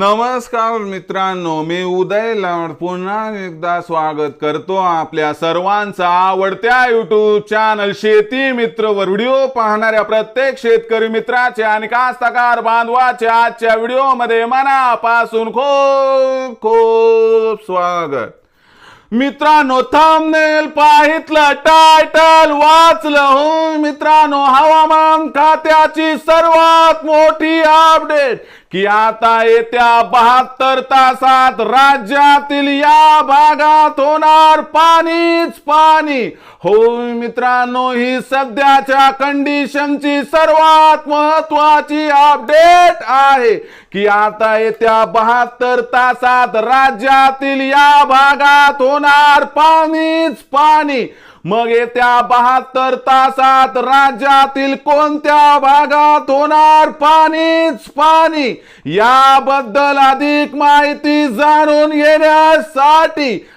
नमस्कार मित्रांनो मी उदय लाड. पुन्हा एकदा स्वागत करतो आपल्या सर्वांचा आवडत्या युट्यूब चॅनल शेती मित्र वर व्हिडिओ पाहणाऱ्या प्रत्येक शेतकरी मित्राचे आणि कास्तकार बांधवाचे आजच्या व्हिडिओमध्ये मनापासून खूप खूप स्वागत. मित्रांनो थांबनेल पाहितलं टायटल वाचलं. हो मित्रांनो हवामान खात्याची सर्वात मोठी अपडेट की आता येत्या बहात्तर तासात राज्यातील या भागात होणार पाणीच पाणी. हो मित्रांनो ही सध्याच्या कंडिशनची सर्वात महत्वाची अपडेट आहे की आता येत्या बहात्तर तासात राज्यातील या भागात होणार पाणीच पाणी. मग येत्या बहात्तर तासात राज्यातील कोणत्या भागात होणार पाणीच पाणी? याबद्दल अधिक माहिती जाणून घेण्यासाठी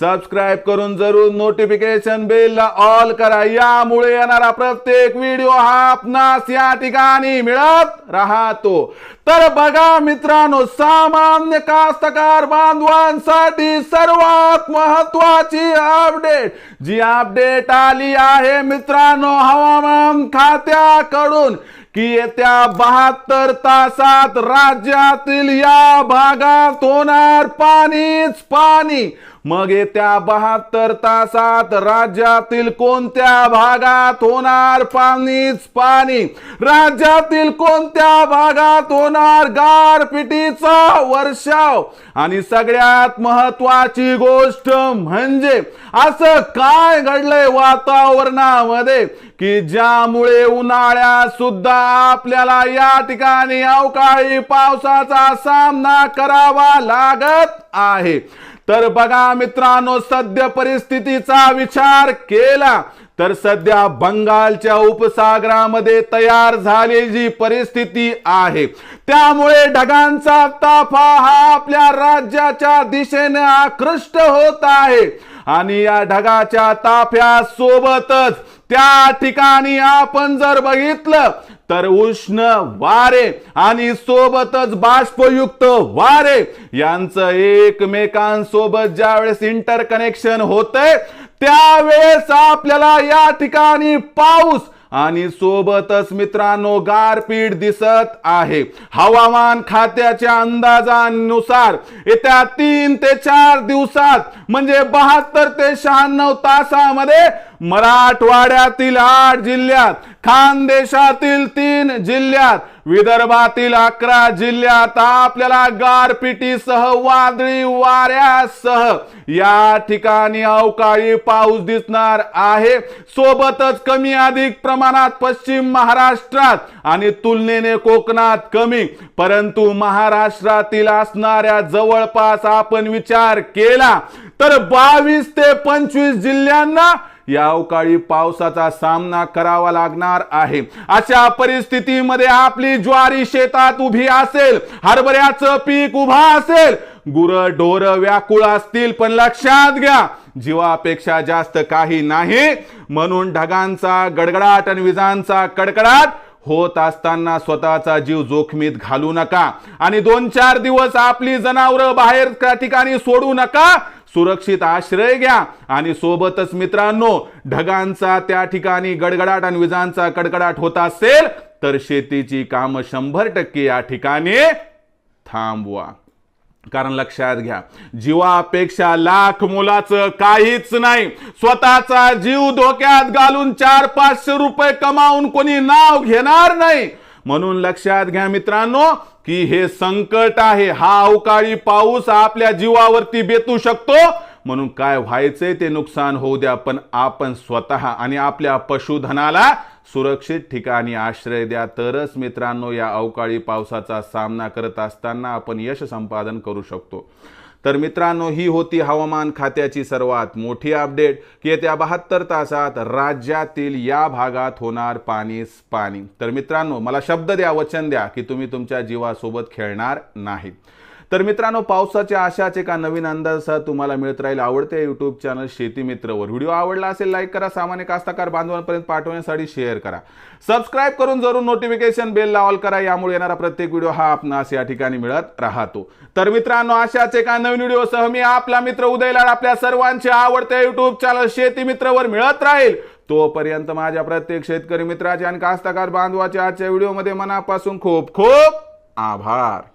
सबस्क्राईब करून जरूर नोटिफिकेशन बेलला ऑल करा. यामुळे येणारा प्रत्येक व्हिडिओ हा आपणास या ठिकाणी मिळत राहतो. तर बघा मित्रांनो सामान्य कास्तकार बांधवांसाठी सर्वात महत्वाची अपडेट जी अपडेट आली आहे मित्रांनो हवामान खात्याकडून की येत्या बहात्तर तासात राज्यातील या भागात होणार पाणीच पाणी. मग येत्या बहात्तर तासात राज्यातील कोणत्या भागात होणार पाणीच पाणी? राज्यातील कोणत्या भागात होणार गारपिटीचा वर्षाव? आणि सगळ्यात महत्वाची गोष्ट म्हणजे असं काय घडलंय वातावरणामध्ये की ज्यामुळे उन्हाळ्यात सुद्धा आपल्याला या ठिकाणी अवकाळी पावसाचा सामना करावा लागत आहे? तर बघा मित्रांनो सद्य परिस्थितीचा विचार केला तर सध्या बंगालच्या उपसागरामध्ये तयार झालेली जी परिस्थिती आहे. त्यामुळे ढगांचा ताफा हा आपल्या राज्याच्या दिशेने आकृष्ट होत आहे. आणि या ढगाच्या ताफ्या सोबतच त्या ठिकाणी आपण जर बघितलं तर उष्ण वारे आणि सोबतच बाष्पयुक्त वारे यांचं एकमेकांसोबत ज्यावेळेस इंटर कनेक्शन होतंय त्यावेळेस आपल्याला या ठिकाणी पाऊस आणि सोबतच मित्रांनो गारपीट दिसत आहे. हवामान खात्याच्या अंदाजानुसार येत्या तीन ते चार दिवसात म्हणजे बहात्तर ते शहाण्णव तासामध्ये मराठवाड्यातील आठ जिल्ह्यात खानदेशातील तीन जिल्ह्यात विदर्भातील अकरा जिल्ह्यात आपल्याला गारपिटीसह वादळी वाऱ्यासह या ठिकाणी अवकाळी पाऊस दिसणार आहे. सोबतच कमी अधिक प्रमाणात पश्चिम महाराष्ट्रात आणि तुलनेने कोकणात कमी. परंतु महाराष्ट्रातील असणाऱ्या जवळपास आपण विचार केला तर बावीस ते पंचवीस जिल्ह्यांना या अवकाळी पावसाचा सामना करावा लागणार आहे. अशा परिस्थितीमध्ये आपली ज्वारी शेतात उभी असेल हरभऱ्याचं पीक उभा असेल गुर ढोर व्याकुळ असतील पण लक्षात घ्या जीवापेक्षा जास्त काही नाही. म्हणून ढगांचा गडगडाट आणि विजांचा कडकडाट होत असताना स्वतःचा जीव जोखमीत घालू नका. आणि दोन चार दिवस आपली जनावरं बाहेर त्या ठिकाणी सोडू नका सुरक्षित आश्रय घ्या. आणि सोबतच मित्रांनो ढगांचा त्या ठिकाणी गडगडाट आणि विजांचा कडकडाट होत असेल तर शेतीची कामं शंभर टक्के या ठिकाणी थांबवा. कारण लक्षात घ्या जीवापेक्षा लाख मुलाचं काहीच नाही. स्वतःचा जीव धोक्यात घालून चार पाचशे रुपये कमावून कोणी नाव घेणार नाही. म्हणून लक्षात घ्या मित्रांनो की हे संकट आहे. हा अवकाळी पाऊस आपल्या जीवावरती बेतू शकतो. म्हणून काय व्हायचंय ते नुकसान होऊ द्या पण आपण स्वतः आणि आपल्या पशुधनाला सुरक्षित ठिकाणी आश्रय द्या. तरच मित्रांनो या अवकाळी पावसाचा सामना करत असताना आपण यश संपादन करू शकतो. तर मित्रांनो ही होती हवामान खात्याची सर्वात मोठी अपडेट की येत्या बहात्तर तासात राज्यातील या भागात होणार पाणीच पाणी तर मित्रांनो मला शब्द द्या वचन द्या की तुम्ही तुमच्या जीवासोबत खेळणार नाहीत तर मित्रांनो पावसाच्या आशाच एका नवीन अंदाजासह तुम्हाला मिळत राहील आवडते युट्यूब चॅनल शेती मित्रवर व्हिडिओ आवडला असेल लाईक करा. सामान्य कास्ताकार बांधवांपर्यंत पाठवण्यासाठी शेअर करा. सबस्क्राईब करून जरूर नोटिफिकेशन बेल लावल करा. यामुळे येणारा प्रत्येक व्हिडिओ हा आपणास या ठिकाणी मिळत राहतो. तर मित्रांनो अशाच एका नवीन व्हिडिओसह मी आपला मित्र उदयलाड आपल्या सर्वांचे आवडते युट्यूब चॅनल शेती मित्रवर मिळत राहील. तोपर्यंत माझ्या प्रत्येक शेतकरी मित्राचे आणि कास्तकार बांधवाचे आजच्या व्हिडिओमध्ये मनापासून खूप खूप आभार.